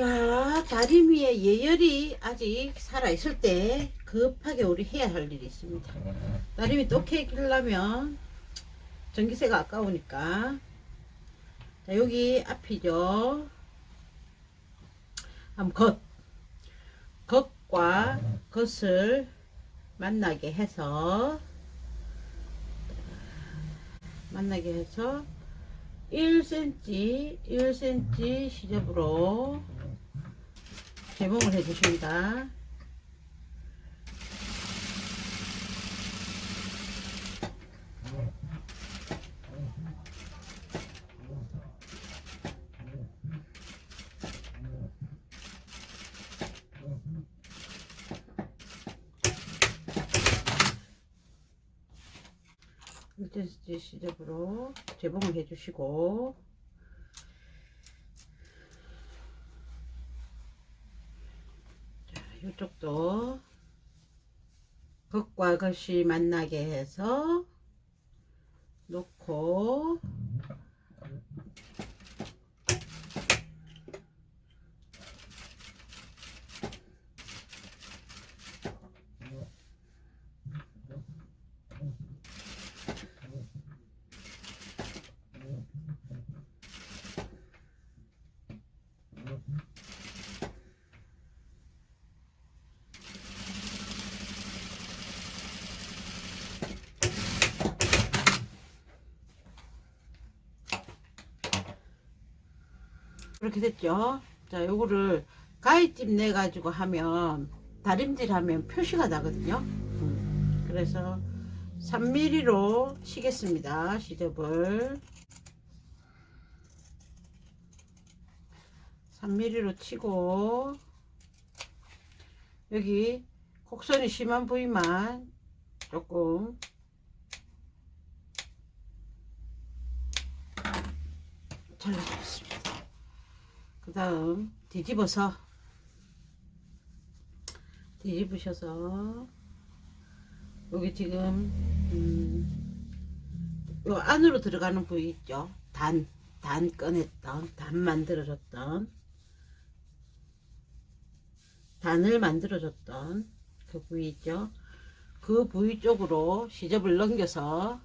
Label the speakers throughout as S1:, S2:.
S1: 자, 다리미의 예열이 아직 살아있을 때 급하게 우리 해야 할 일이 있습니다. 다리미 또 캐기려면 전기세가 아까우니까. 자, 여기 앞이죠. 한번 겉. 겉과 겉을 만나게 해서 만나게 해서 1cm, 1cm 시접으로 개봉을 해주십니다. 일대스지 시접으로 재봉을 해주시고 자, 이쪽도 겉과 겉이 만나게 해서 놓고 이렇게 됐죠? 자 요거를 가위집 내 가지고 하면 다림질 하면 표시가 나거든요. 음, 그래서 3mm로 치겠습니다 시접을. 3mm로 치고 여기 곡선이 심한 부위만 조금 잘라주겠습니다 그 다음 뒤집어서 뒤집으셔서 여기 지금 음, 요 안으로 들어가는 부위 있죠? 단, 단 꺼냈던 단 만들어줬던 단을 만들어줬던 그 부위 있죠? 그 부위 쪽으로 시접을 넘겨서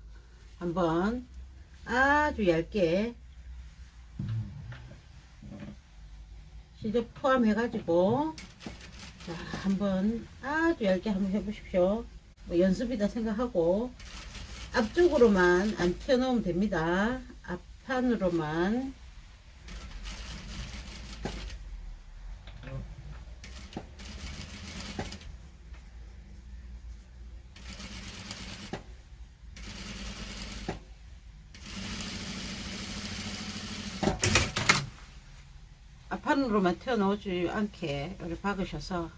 S1: 한번 아주 얇게 시접 포함해가지고 자 한번 아주 얇게 한번 해보십시오. 뭐 연습이다 생각하고 앞쪽으로만 안 튀어나오면 됩니다. 앞판으로만 앞판으로만 튀어나오지 않게 이렇게 박으셔서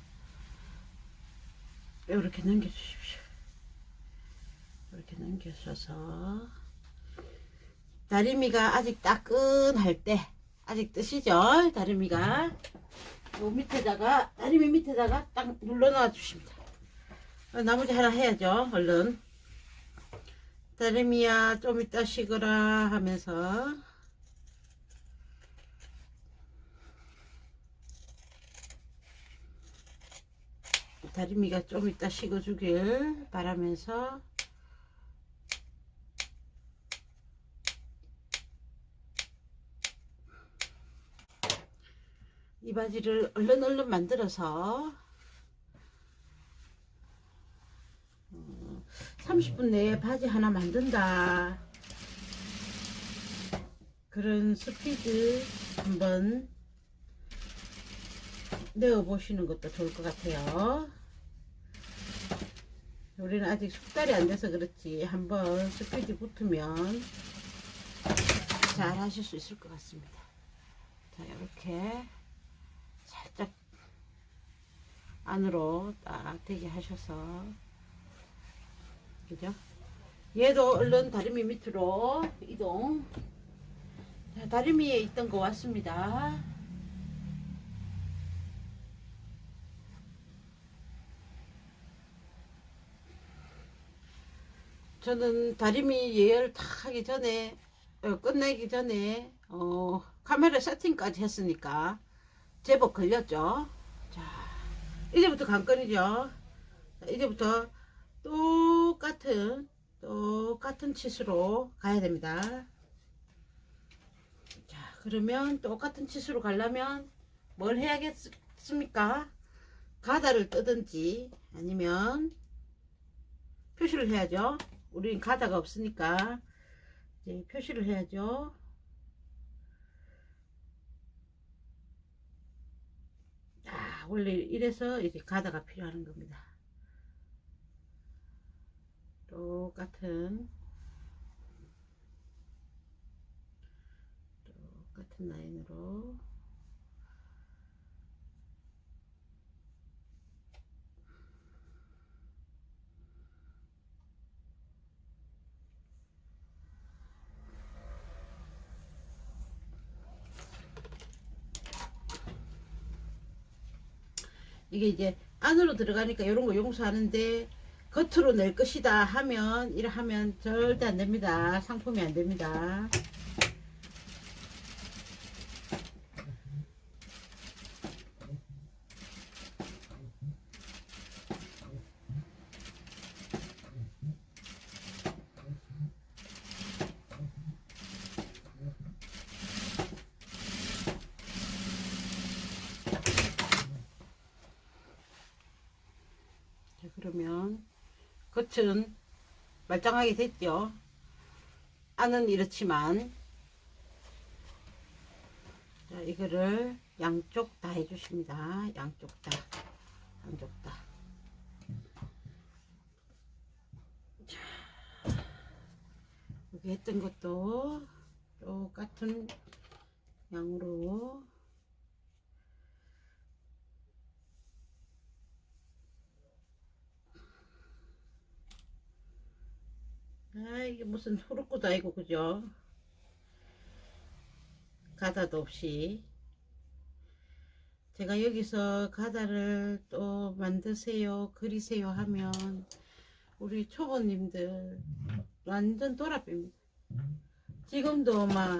S1: 이렇게 넘겨주십시오. 이렇게 넘겨셔서 다리미가 아직 따끈할 때 아직 뜨시죠? 다리미가 요 밑에다가 다리미 밑에다가 딱 눌러놔 주십니다. 어, 나머지 하나 해야죠. 얼른 다리미야 좀 이따 식어라 하면서 다리미가 좀 이따 식어주길 바라면서. 이 바지를 얼른 얼른 만들어서. 어, 30분 내에 바지 하나 만든다. 그런 스피드 한번 내어 보시는 것도 좋을 것 같아요. 우리는 아직 숙달이 안 돼서 그렇지 한번 스피드 붙으면 잘 하실 수 있을 것 같습니다. 자 이렇게 살짝 안으로 딱 되게 하셔서 그죠? 얘도 얼른 다리미 밑으로 이동. 자, 다리미에 있던 거 왔습니다. 저는 다리미 예열 다 하기 전에 어, 끝내기 전에 어, 카메라 세팅까지 했으니까 제법 걸렸죠. 자, 이제부터 관건이죠. 자, 이제부터 똑같은 똑같은 치수로 가야 됩니다. 자, 그러면 똑같은 치수로 가려면 뭘 해야겠습니까? 가다를 뜨든지 아니면 표시를 해야죠. 우린 가다가 없으니까 이제 표시를 해야죠. 아, 원래 이래서 이제 가다가 필요한 겁니다. 똑같은 똑같은 라인으로 이게 이제 안으로 들어가니까 이런 거 용서하는데 겉으로 낼 것이다 하면 이래 하면 절대 안 됩니다. 상품이 안 됩니다. 자, 그러면 겉은 말짱하게 됐죠. 안은 이렇지만 자, 이거를 양쪽 다 해주십니다. 양쪽 다, 양쪽 다. 자, 여기 했던 것도 똑같은 양으로 아 이게 무슨 소르코도 아니고 그죠? 가다도 없이. 제가 여기서 가다를 또 만드세요 그리세요 하면 우리 초보님들 완전 돌아눕니다. 지금도 막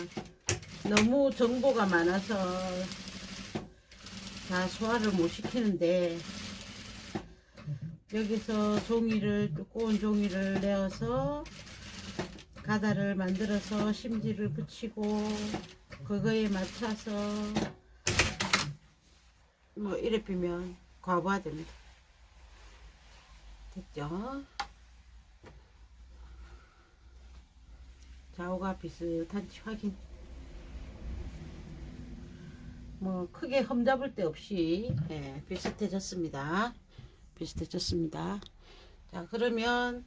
S1: 너무 정보가 많아서 다 소화를 못 시키는데 여기서 종이를 두꺼운 종이를 내어서 가다를 만들어서 심지를 붙이고 그거에 맞춰서 뭐 이래 피면 과부하 됩니다. 됐죠? 좌우가 비슷한지 확인. 뭐 크게 흠잡을 데 없이 예, 비슷해졌습니다. 비슷해졌습니다. 자 그러면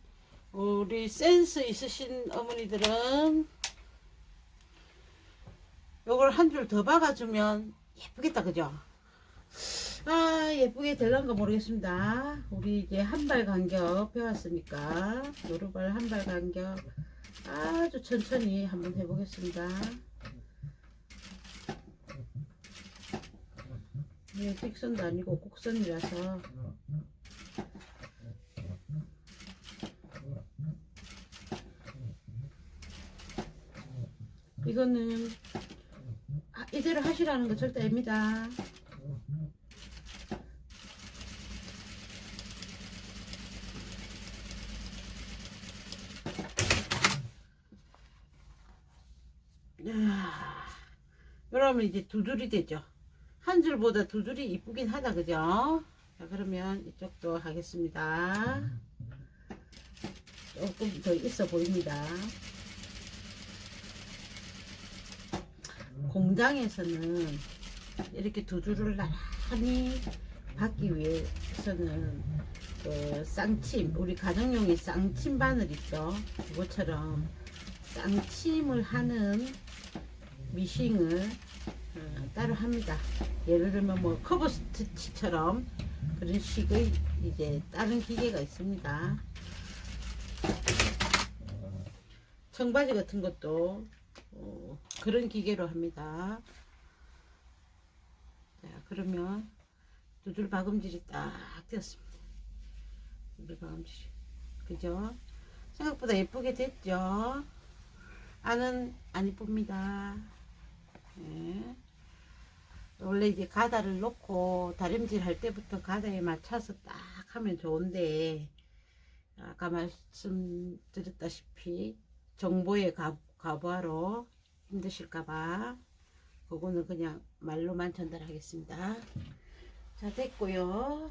S1: 우리 센스 있으신 어머니들은 요걸 한 줄 더 박아주면 예쁘겠다 그죠? 아 예쁘게 될란가 모르겠습니다. 우리 이제 한 발 간격 배웠으니까 노루발 한 발 간격 아주 천천히 한번 해보겠습니다. 이게 직선도 아니고 곡선이라서 이거는 아, 이대로 하시라는 거 절대 아닙니다. 야, 그러면 이제 두 줄이 되죠. 한 줄보다 두 줄이 이쁘긴 하다, 그죠? 자, 그러면 이쪽도 하겠습니다. 조금 더 있어 보입니다. 공장에서는 이렇게 두 줄을 나란히 받기 위해서는 그 쌍침, 우리 가정용이 쌍침 바늘 있죠? 그것처럼 쌍침을 하는 미싱을 어, 따로 합니다. 예를 들면 뭐 커버 스티치처럼 그런 식의 이제 다른 기계가 있습니다. 청바지 같은 것도 어, 그런 기계로 합니다. 자, 그러면 두줄 박음질이 딱 되었습니다. 두줄 박음질. 그죠? 생각보다 예쁘게 됐죠? 안은 안 이쁩니다. 네. 원래 원래 이제 가다를 놓고 다림질 할 때부터 가다에 맞춰서 딱 하면 좋은데 아까 말씀드렸다시피 정보에 가, 가부하러 힘드실까봐 그거는 그냥 말로만 전달하겠습니다. 자 됐고요.